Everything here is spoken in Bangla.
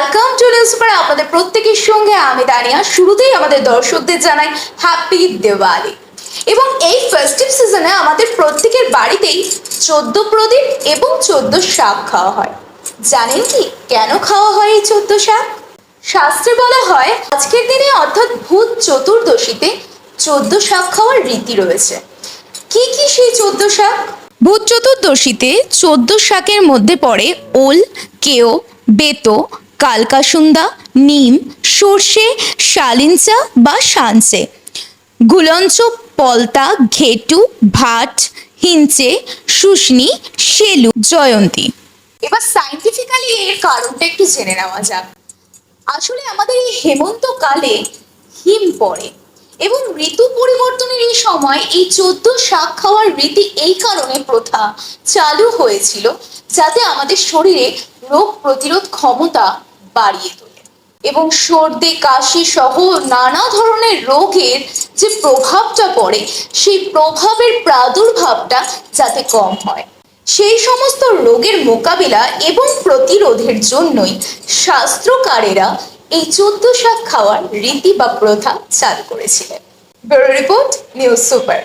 ওয়েলকাম টু নিউজ পেপার আপনাদের প্রত্যেকের সঙ্গে আমি দানিয়া। শুরুতেই আমাদের দর্শকদের জানাই হ্যাপি দিওয়ালি এবং এই ফেস্টিভ সিজনে আমাদের প্রত্যেকের বাড়িতেই চোদ্দ প্রদীপ এবং চোদ্দ শাক খাওয়া হয়। জানেন কি কেন খাওয়া হয় এই চোদ্দ শাক? শাস্ত্রে বলা হয়, আজকের দিনে অর্থাৎ ভূত চতুর্দশীতে চোদ্দ শাক খাওয়ার রীতি রয়েছে। কি কি সেই চোদ্দ শাক? ভূত চতুর্দশীতে চোদ্দ শাকের মধ্যে পড়ে ওল, কেও, বেতো কালকাসুন্দা, নিম, সর্ষে শালিঞ্চা বা সানসে গুলঞ্চ, পলতা, ঘেটু ভাট হিঞ্চে শুষ্নি শেলু জয়ন্তী। এবার সাইন্টিফিক্যালি এর কারণটা একটু জেনে নেওয়া যাক। আসলে আমাদের এই হেমন্তকালে হিম পড়ে এবং ঋতু পরিবর্তনের এই সময় এই চোদ্দ শাক খাওয়ার রীতি এই কারণে প্রথা চালু হয়েছিল, যাতে আমাদের শরীরে রোগ প্রতিরোধ ক্ষমতা বাড়িয়ে তোলে। এবং সর্দি, কাশি সহ নানা ধরনের রোগের যে প্রভাবটা পড়ে, সেই প্রভাবের প্রাদুর্ভাবটা যাতে কম হয়। সেই সমস্ত রোগের মোকাবিলা এবং প্রতিরোধের জন্যই শাস্ত্রকারেরা এই চোদ্দ শাক খাওয়ার রীতি বা প্রথা চালু করেছিলেন। Bureau report, news super.